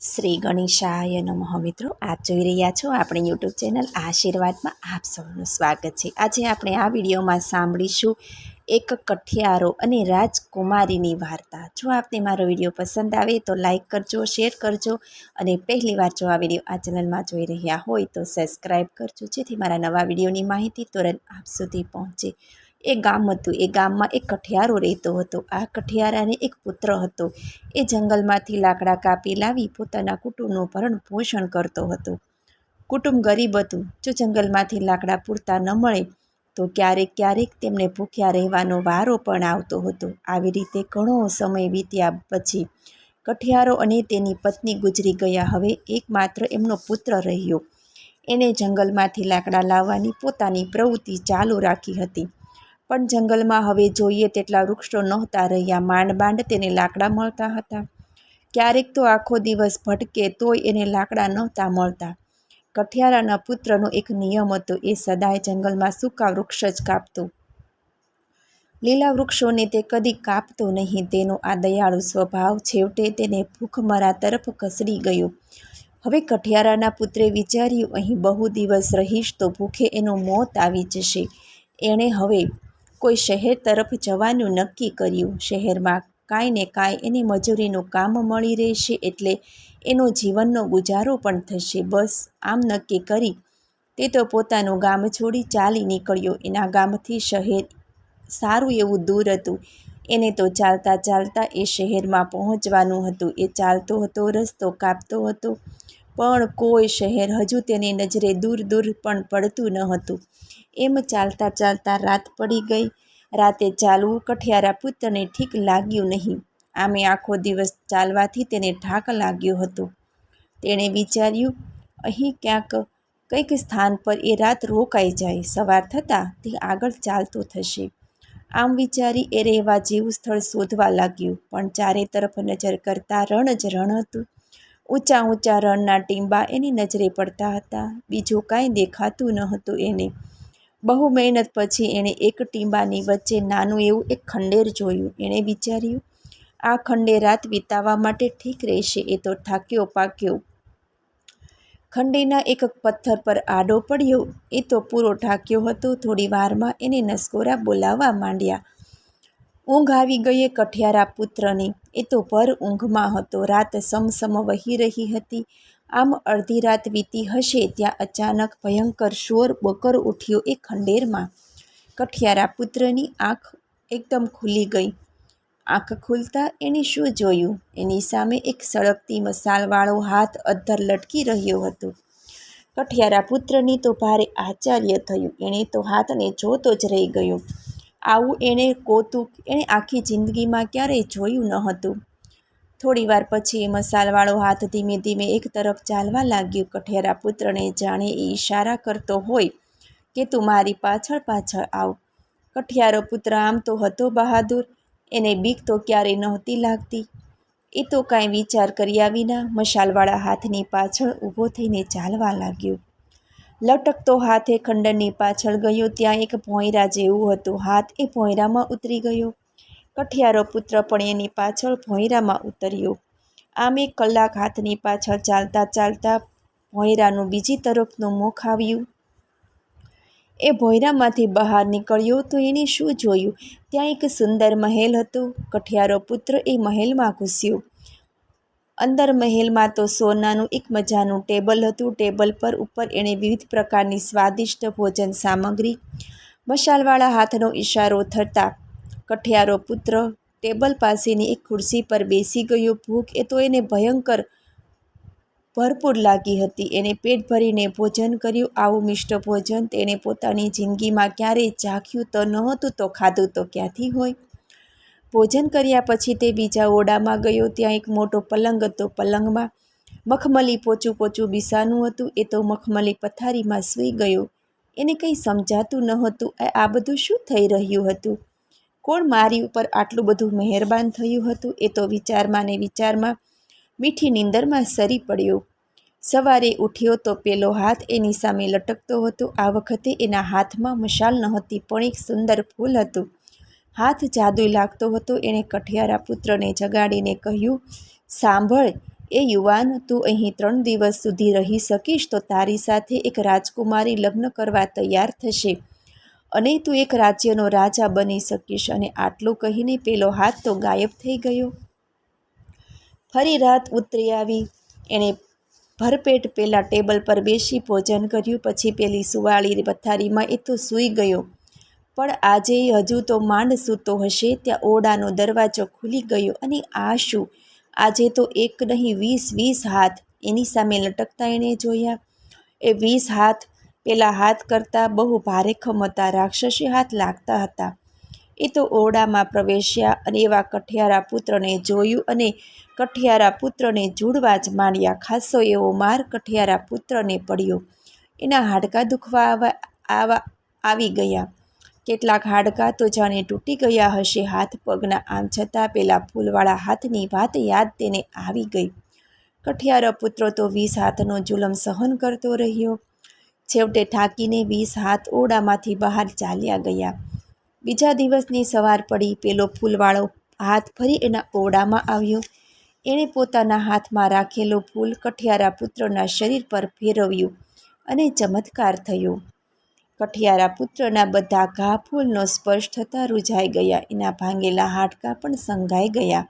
શ્રી ગણેશાય નમઃ. મિત્રો, આપ જોઈ રહ્યા છો આપણી યુટ્યુબ ચેનલ આશીર્વાદમાં આપ સૌનું સ્વાગત છે. આજે આપણે આ વિડીયોમાં સાંભળીશું એક કઠિયારો અને રાજકુમારીની વાર્તા. જો આપને મારો વીડિયો પસંદ આવે તો લાઈક કરજો, શેર કરજો અને પહેલીવાર જો આ વીડિયો આ ચેનલમાં જોઈ રહ્યા હોય તો સબસ્ક્રાઈબ કરજો, જેથી મારા નવા વિડીયોની માહિતી તુરંત આપ સુધી પહોંચે. એ ગામ હતું. એ ગામમાં એક કઠિયારો રહેતો હતો. આ કઠિયારાને એક પુત્ર હતો. એ જંગલમાંથી લાકડા કાપી લાવી પોતાના કુટુંબનું ભરણ પોષણ કરતો હતો. કુટુંબ ગરીબ હતું. જો જંગલમાંથી લાકડા પૂરતા ન મળે, તો ક્યારેક ક્યારેક તેમને ભૂખ્યા રહેવાનો વારો પણ આવતો હતો. આવી રીતે ઘણો સમય વીત્યા પછી કઠિયારો અને તેની પત્ની ગુજરી ગયા. હવે એકમાત્ર એમનો પુત્ર રહ્યો. એને જંગલમાંથી લાકડા લાવવાની પોતાની પ્રવૃત્તિ ચાલુ રાખી હતી. પણ જંગલમાં હવે જોઈએ તેટલા વૃક્ષો નહોતા રહ્યા. માંડ માંડ તેને લાકડા મળતા હતા. ક્યારેક તો આખો દિવસ ભટકે તોય એને લાકડા નહોતા મળતા. કઠિયારાના પુત્રનો એક નિયમ હતો, એ સદાય જંગલમાં સૂકા વૃક્ષ જ કાપતો. લીલા વૃક્ષોને તે કદી કાપતો નહીં. તેનો આ દયાળુ સ્વભાવ છેવટે તેને ભૂખમરા તરફ ઘસડી ગયો. હવે કઠિયારાના પુત્રે વિચાર્યું, અહીં બહુ દિવસ રહીશ તો ભૂખે એનું મોત આવી જશે. એણે હવે કોઈ શહેર તરફ જવાનું નક્કી કર્યું. શહેરમાં કાંઈ ને કાંઈ એની મજૂરીનું કામ મળી રહેશે એટલે એનો જીવનનો ગુજારો પણ થશે. બસ આમ નક્કી કરી તે તો પોતાનું ગામ છોડી ચાલી નીકળ્યો. એના ગામથી શહેર સારું એવું દૂર હતું. એને તો ચાલતા ચાલતા એ શહેરમાં પહોંચવાનું હતું. એ ચાલતો હતો, રસ્તો કાપતો હતો, પણ કોઈ શહેર હજુ તેની નજરે દૂર દૂર પણ પડતું ન હતું. એમ ચાલતા ચાલતા રાત પડી ગઈ. રાતે ચાલવું કઠિયારા પુત્રને ઠીક લાગ્યું નહીં. આમે આખો દિવસ ચાલવાથી તેને થાક લાગ્યો હતો. તેણે વિચાર્યું, અહીં ક્યાંક કંઈક સ્થાન પર એ રાત રોકાઈ જાય. સવાર થતાં તે આગળ ચાલતો થશે. આમ વિચારી એ રહેવા જેવું સ્થળ શોધવા લાગ્યું. પણ ચારે તરફ નજર કરતાં રણ જ રણ હતું. ઊંચા ઊંચા રણના ટીંબા એની નજરે પડતા હતા. બીજું કાંઈ દેખાતું ન હતું એને. બહુ મહેનત પછી એણે એક ટીંબાની વચ્ચે નાનું એવું એક ખંડેર જોયું. એણે વિચાર્યું, આ ખંડે રાત વિતાવવા માટે ઠીક રહેશે. એ તો થાક્યો પાક્યો. ખંડેરના એક પથ્થર પર આડો પડ્યો. એ તો પૂરો ઠાક્યો હતો. થોડી વારમાં એને નસકોરા બોલાવવા માંડ્યા. ઊંઘ આવી ગઈ કઠિયારા પુત્રની. એ તો ભર ઊંઘમાં હતો. રાત સમસમ વહી રહી હતી. આમ અડધી રાત વીતી હશે ત્યાં અચાનક ભયંકર શોર બકર ઉઠ્યો એ ખંડેરમાં. કઠિયારા પુત્રની આંખ એકદમ ખુલી ગઈ. આંખ ખુલતા એણે શું જોયું? એની સામે એક સળગતી મસાલવાળો હાથ અધ્ધર લટકી રહ્યો હતો. કઠિયારા પુત્રની તો ભારે આશ્ચર્ય થયું. એણે તો હાથને જોતો જ રહી ગયો. આવું એણે કૌતુક, એણે આખી જિંદગીમાં ક્યારેય જોયું ન હતું. થોડીવાર પછી એ મસાલવાળો હાથ ધીમે ધીમે એક તરફ ચાલવા લાગ્યો. કઠિયારા પુત્રને જાણે એ ઈશારા કરતો હોય કે તું મારી પાછળ પાછળ આવ. કઠિયારો પુત્ર આમ તો હતો બહાદુર, એને બીક તો ક્યારેય નહોતી લાગતી. એ તો કાંઈ વિચાર કર્યા વિના મશાલવાળા હાથની પાછળ ઊભો થઈને ચાલવા લાગ્યો. લટકતો હાથે ખંડરની પાછળ ગયો, ત્યાં એક ભોંયરા જેવું હતું. હાથ એ ભોંયરામાં ઉતરી ગયો. કઠિયારો પુત્ર પણ એની પાછળ ભોંયરામાં ઉતર્યો. આમ એક કલાક હાથની પાછળ ચાલતા ચાલતા ભોંયરાનું બીજી તરફનું મુખ આવ્યું. એ ભોંયરામાંથી બહાર નીકળ્યો તો એણે શું જોયું? ત્યાં એક સુંદર મહેલ હતો. કઠિયારો પુત્ર એ મહેલમાં ઘૂસ્યો. અંદર મહેલમાં તો સોનાનું એક મજાનું ટેબલ હતું. ટેબલ પર ઉપર એણે વિવિધ પ્રકારની સ્વાદિષ્ટ ભોજન સામગ્રી મશાલવાળા હાથનો ઇશારો થતાં કઠિયારો પુત્ર ટેબલ પાસેની એક ખુરશી પર બેસી ગયો. ભૂખ એ તો એને ભયંકર ભરપૂર લાગી હતી. એને પેટ ભરીને ભોજન કર્યું. આવું મિષ્ટ ભોજન તેણે પોતાની જિંદગીમાં ક્યારેય ચાખ્યું તો નહોતું તો ખાધું તો ક્યાંથી હોય? ભોજન કર્યા પછી તે બીજા ઓરડામાં ગયો. ત્યાં એક મોટો પલંગ હતો. પલંગમાં મખમલી પોચું પોચું બિસાનું હતું. એ તો મખમલી પથારીમાં સૂઈ ગયો. એને કંઈ સમજાતું ન હતું આ બધું શું થઈ રહ્યું હતું? કોણ મારી ઉપર આટલું બધું મહેરબાન થયું હતું? એ તો વિચારમાં ને વિચારમાં મીઠી નીંદરમાં સરી પડ્યો. સવારે ઉઠ્યો તો પેલો હાથ એની સામે લટકતો હતો. આ વખતે એના હાથમાં મશાલ નહોતી, પણ એક સુંદર ફૂલ હતું. હાથ જાદુઈ લાગતો હતો. એણે કઠિયારા પુત્રને જગાડીને કહ્યું, સાંભળ, એ યુવાન, તું અહીં ત્રણ દિવસ સુધી રહી શકીશ તો તારી સાથે એક રાજકુમારી લગ્ન કરવા તૈયાર થશે. અને તું એક રાજ્યનો રાજા બની શકીશ અને આટલું કહીને પેલો હાથ તો ગાયબ થઈ ગયો. ફરી રાત ઉતરી આવી. એણે ભરપેટ પેલા ટેબલ પર બેસી ભોજન કર્યું, પછી પેલી સુવાળી પથારીમાં એ તો સૂઈ ગયો. પણ આજે હજુ તો માંડ સૂતો હશે, ત્યાં ઓરડાનો દરવાજો ખુલી ગયો અને આ શું? આજે તો એક નહીં, વીસ વીસ હાથ. એની સામે લટકતા એણે જોયા. એ વીસ હાથ પેલા હાથ કરતાં બહુ ભારેખમ હતા રાક્ષસી હાથ લાગતા હતા. એ તો ઓરડામાં પ્રવેશ્યા અને એવા કઠિયારા પુત્રને જોયું અને કઠિયારા પુત્રને જુડવા જ માંડ્યા. ખાસો એવો માર કઠિયારા પુત્રને પડ્યો. એના હાડકાં દુખવા આવા, આવી ગયા. કેટલાક હાડકાં તો જાણે તૂટી ગયા હશે. હાથ પગના આમ છતાં પેલા ફૂલવાળા હાથની વાત યાદ તેને આવી ગઈ. કઠિયારો પુત્ર તો વીસ હાથનો જુલમ સહન કરતો રહ્યો. છેવટે ઠાકીને વીસ હાથ ઓરડામાંથી બહાર ચાલ્યા ગયા. બીજા દિવસની સવાર પડી. પેલો ફૂલવાળો હાથ ફરી એના ઓરડામાં આવ્યો. એણે પોતાના હાથમાં રાખેલો ફૂલ કઠિયારા પુત્રના શરીર પર ફેરવ્યું અને ચમત્કાર થયો. કઠિયારા પુત્રના બધા ઘા ફૂલનો સ્પર્શ થતાં રૂઝાઈ ગયા. એના ભાંગેલા હાડકાં પણ સંઘાઈ ગયા.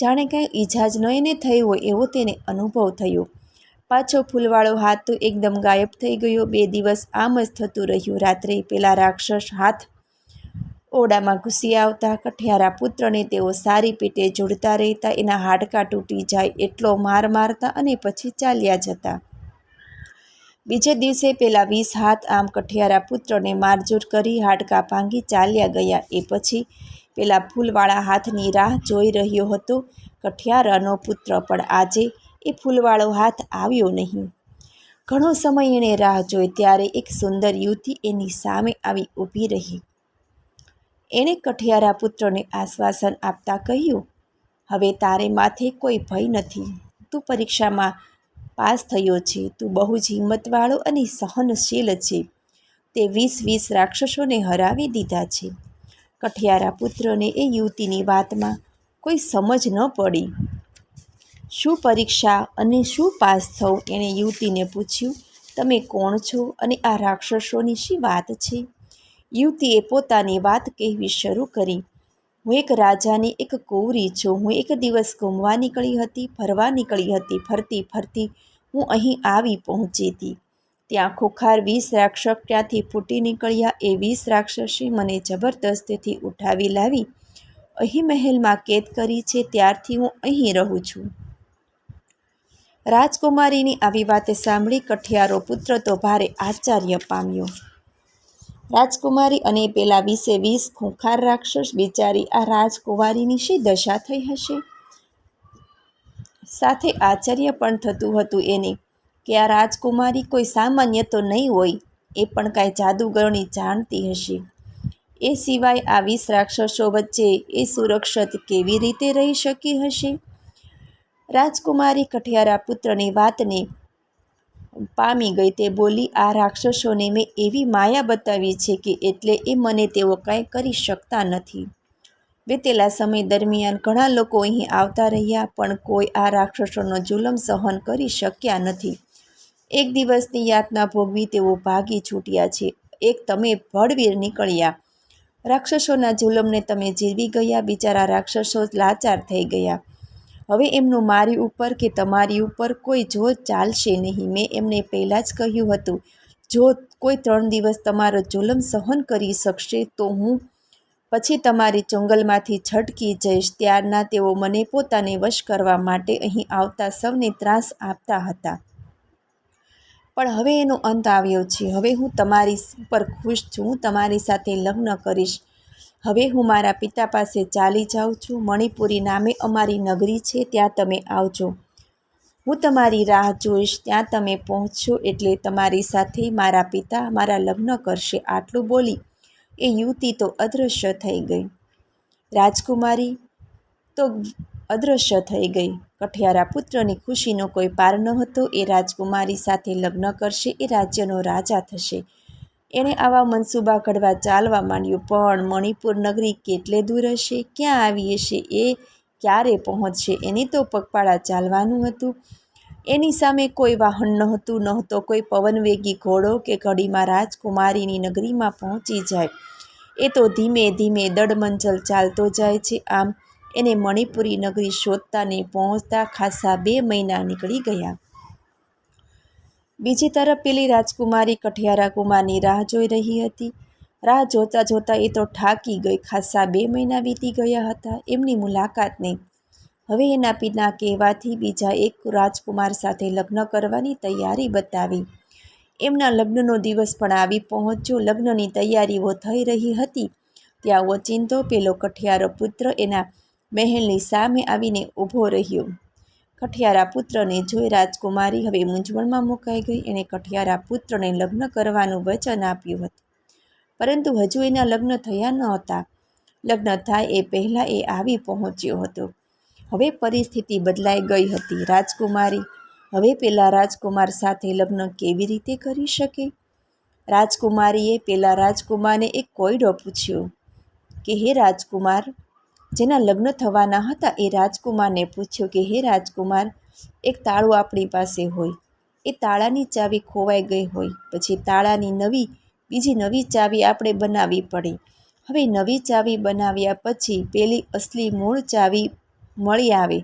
જાણે કાંઈ ઈજા જ ન એને થઈ હોય એવો તેને અનુભવ થયો. પાછો ફૂલવાળો હાથ તો એકદમ ગાયબ થઈ ગયો. બે દિવસ આમ જ થતું રહ્યું. રાત્રે પેલા રાક્ષસ હાથ ઓરડામાં ઘૂસી આવતા. કઠિયારા પુત્રને તેઓ સારી પેટે જોડતા રહેતા. એના હાડકાં તૂટી જાય એટલો માર મારતા અને પછી ચાલ્યા જતા. બીજે દિવસે પેલા વીસ હાથ આમ કઠિયારા પુત્રને મારઝૂડ કરી હાડકાં ભાંગી ચાલ્યા ગયા. એ પછી પેલા ફૂલવાળા હાથની રાહ જોઈ રહ્યો હતો. કઠિયારાનો પુત્ર પણ આજે એ ફૂલવાળો હાથ આવ્યો નહીં. ઘણો સમય એણે રાહ જોઈ ત્યારે એક સુંદર યુવતી એની સામે આવી ઊભી રહી. એણે કઠિયારા પુત્રને આશ્વાસન આપતા કહ્યું, હવે તારે માથે કોઈ ભય નથી. તું પરીક્ષામાં પાસ થયો છે. તું બહુ જ હિંમતવાળો અને સહનશીલ છે. તે વીસ વીસ રાક્ષસોને હરાવી દીધા છે. કઠિયારા પુત્રને એ યુવતીની વાતમાં કોઈ સમજ ન પડી. શું પરીક્ષા અને શું પાસ થવું એણે યુવતીને પૂછ્યું, તમે કોણ છો અને આ રાક્ષસોની શી વાત છે? યુવતીએ પોતાની વાત કહેવી શરૂ કરી, હું એક રાજાની એક કુંવરી છું, હું એક દિવસ ઘૂમવા નીકળી હતી, ફરવા નીકળી હતી, ફરતી ફરતી હું અહીં આવી પહોંચી હતી. ત્યાં ખોખાર વીસ રાક્ષસ ત્યાંથી ફૂટી નીકળ્યા, એ વીસ રાક્ષસી મને જબરદસ્તીથી ઉઠાવી લાવી. અહીં મહેલમાં કેદ કરી છે, ત્યારથી હું અહીં રહું છું. રાજકુમારીની આવી વાતે સાંભળી કઠિયારો પુત્ર તો ભારે આશ્ચર્ય પામ્યો. રાજકુમારી અને પેલા વીસે વીસ ખૂંખાર રાક્ષસ બિચારી આ રાજકુમારીની શી દશા થઈ હશે? સાથે આશ્ચર્ય પણ થતું હતું એને કે આ રાજકુમારી કોઈ સામાન્ય તો નહીં હોય, એ પણ કાંઈ જાદુગરની જાણતી હશે. એ સિવાય આ વીસ રાક્ષસો વચ્ચે એ સુરક્ષિત કેવી રીતે રહી શકી હશે? રાજકુમારી કઠિયારા પુત્રની વાતને પામી ગઈ તે બોલી, આ રાક્ષસોને મેં એવી માયા બતાવી છે કે એટલે એ મને તેઓ કાંઈ કરી શકતા નથી. વીતેલા સમય દરમિયાન ઘણા લોકો અહીં આવતા રહ્યા, પણ કોઈ આ રાક્ષસોનો જુલમ સહન કરી શક્યા નથી. એક દિવસની યાતના ભોગવી તેઓ ભાગી છૂટ્યા છે. એક તમે ભળવીર નીકળ્યા. રાક્ષસોના જુલમને તમે જીવી ગયા. બિચારા રાક્ષસો લાચાર થઈ ગયા. હવે એમનું મારી ઉપર કે તમારી ઉપર કોઈ જોત ચાલશે નહીં. મેં એમને પહેલાં જ કહ્યું હતું, જો કોઈ ત્રણ દિવસ તમારો જુલમ સહન કરી શકશે, તો હું પછી તમારી જંગલમાંથી છટકી જઈશ. ત્યારના તેઓ મને પોતાને વશ કરવા માટે અહીં આવતા સૌને ત્રાસ આપતા હતા. પણ હવે એનો અંત આવ્યો છે. હવે હું તમારી ઉપર ખુશ છું. હું તમારી સાથે લગ્ન કરીશ. હવે હું મારા પિતા પાસે ચાલી જાઉં છું. મણિપુરી નામે અમારી નગરી છે. ત્યાં તમે આવજો. હું તમારી રાહ જોઈશ. ત્યાં તમે પહોંચશો એટલે તમારી સાથે મારા પિતા મારા લગ્ન કરશે. આટલું બોલી એ યુવતી તો અદૃશ્ય થઈ ગઈ. રાજકુમારી તો અદૃશ્ય થઈ ગઈ. કઠિયારા પુત્રની ખુશીનો કોઈ પાર ન હતો. એ રાજકુમારી સાથે લગ્ન કરશે. એ રાજ્યનો રાજા થશે. એણે આવા મનસૂબા ઘડવા ચાલવા માંડ્યું, પણ મણિપુર નગરી કેટલે દૂર હશે? ક્યાં આવી હશે? એ ક્યારે પહોંચશે? એની તો પગપાળા ચાલવાનું હતું. એની સામે કોઈ વાહન નહોતું, નહોતો કોઈ પવનવેગી ઘોડો કે ઘડીમાં રાજકુમારીની નગરીમાં પહોંચી જાય. એ તો ધીમે ધીમે દડમંજલ ચાલતો જાય છે. આમ, એને મણિપુરી નગરી શોધતા ને પહોંચતા ખાસા બે મહિના નીકળી ગયા. બીજી તરફ પેલી રાજકુમારી કઠિયારા કુમારની રાહ જોઈ રહી હતી. રાહ જોતાં જોતાં એ તો થાકી ગઈ. ખાસા બે મહિના વીતી ગયા હતા. એમની મુલાકાત નહીં. હવે એના પિતા કહેવાથી બીજા એક રાજકુમાર સાથે લગ્ન કરવાની તૈયારી બતાવી. એમના લગ્નનો દિવસ પણ આવી પહોંચ્યો. લગ્નની તૈયારીઓ થઈ રહી હતી. ત્યાં ઓચિંતો, પેલો કઠિયારો પુત્ર એના મહેલની સામે આવીને ઊભો રહ્યો. કઠિયારા પુત્રને જોઈ રાજકુમારી હવે મૂંઝવણમાં મુકાઈ ગઈ. એણે કઠિયારા પુત્રને લગ્ન કરવાનું વચન આપ્યું હતું. પરંતુ હજુ એના લગ્ન થયા ન હતા લગ્ન થાય એ પહેલાં એ આવી પહોંચ્યો હતો. હવે પરિસ્થિતિ બદલાઈ ગઈ હતી. રાજકુમારી હવે પેલા રાજકુમાર સાથે લગ્ન કેવી રીતે કરી શકે? રાજકુમારીએ પેલા રાજકુમારને એક કોયડો પૂછ્યો કે, હે રાજકુમાર જેના લગ્ન થવાના હતા, એ રાજકુમારને પૂછ્યો કે, હે રાજકુમાર, એક તાળું આપણી પાસે હોય. એ તાળાની ચાવી ખોવાઈ ગઈ હોય. પછી તાળાની નવી, બીજી નવી ચાવી આપણે બનાવવી પડે. હવે નવી ચાવી બનાવ્યા પછી પેલી અસલી મૂળ ચાવી મળી આવે.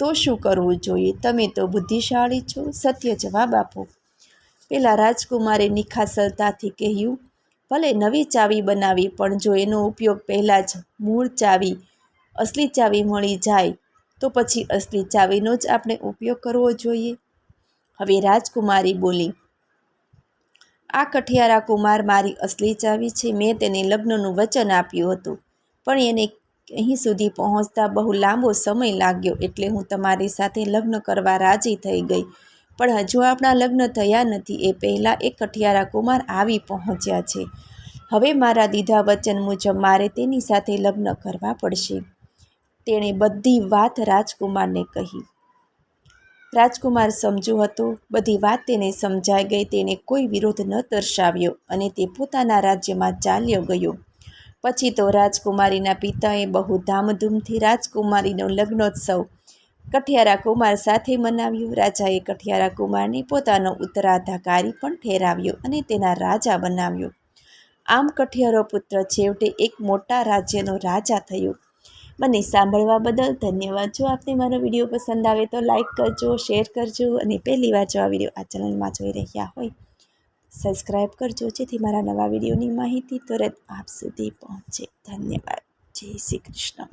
તો શું કરવું જોઈએ? તમે તો બુદ્ધિશાળી છો. સત્ય જવાબ આપો. પેલા રાજકુમારે નિખાસલતાથી કહ્યું ભલે નવી ચાવી બનાવી, પણ જો એનો ઉપયોગ પહેલાં જ મૂળ ચાવી, અસલી ચાવી મળી જાય, તો પછી અસલી ચાવીનો જ આપણે ઉપયોગ કરવો જોઈએ. હવે રાજકુમારી બોલી, આ કઠિયારા કુમાર મારી અસલી ચાવી છે. મેં તેને લગ્નનું વચન આપ્યું હતું, પણ એને અહીં સુધી પહોંચતા બહુ લાંબો સમય લાગ્યો એટલે હું તમારી સાથે લગ્ન કરવા રાજી થઈ ગઈ. પણ હજુ આપણા લગ્ન થયા નથી એ પહેલાં એ કઠિયારા કુમાર આવી પહોંચ્યા છે. હવે મારા દીધા વચન મુજબ મારે તેની સાથે લગ્ન કરવા પડશે. તેણે બધી વાત રાજકુમારને કહી. રાજકુમાર સમજુ હતો, બધી વાત તેને સમજાઈ ગઈ, તેને કોઈ વિરોધ ન દર્શાવ્યો અને તે પોતાના રાજ્યમાં ચાલ્યો ગયો. પછી તો રાજકુમારીના પિતાએ બહુ ધામધૂમથી રાજકુમારીનો લગ્નોત્સવ કઠિયારા કુમાર સાથે મનાવ્યું. રાજાએ કઠિયારા કુમારને પોતાનો ઉત્તરાધિકારી પણ ઠેરાવ્યો અને તેના રાજા બનાવ્યો. આમ કઠિયારો પુત્ર છેવટે એક મોટા રાજ્યનો રાજા થયો. મને સાંભળવા બદલ ધન્યવાદ. જો આપને મારો વીડિયો પસંદ આવે તો લાઈક કરજો, શેર કરજો અને પહેલી વાર જો આ વીડિયો આ ચેનલમાં જોઈ રહ્યા હોય સબસ્ક્રાઈબ કરજો. જેથી મારા નવા વિડીયોની માહિતી તરત આપ સુધી પહોંચે. ધન્યવાદ. જય શ્રી કૃષ્ણ.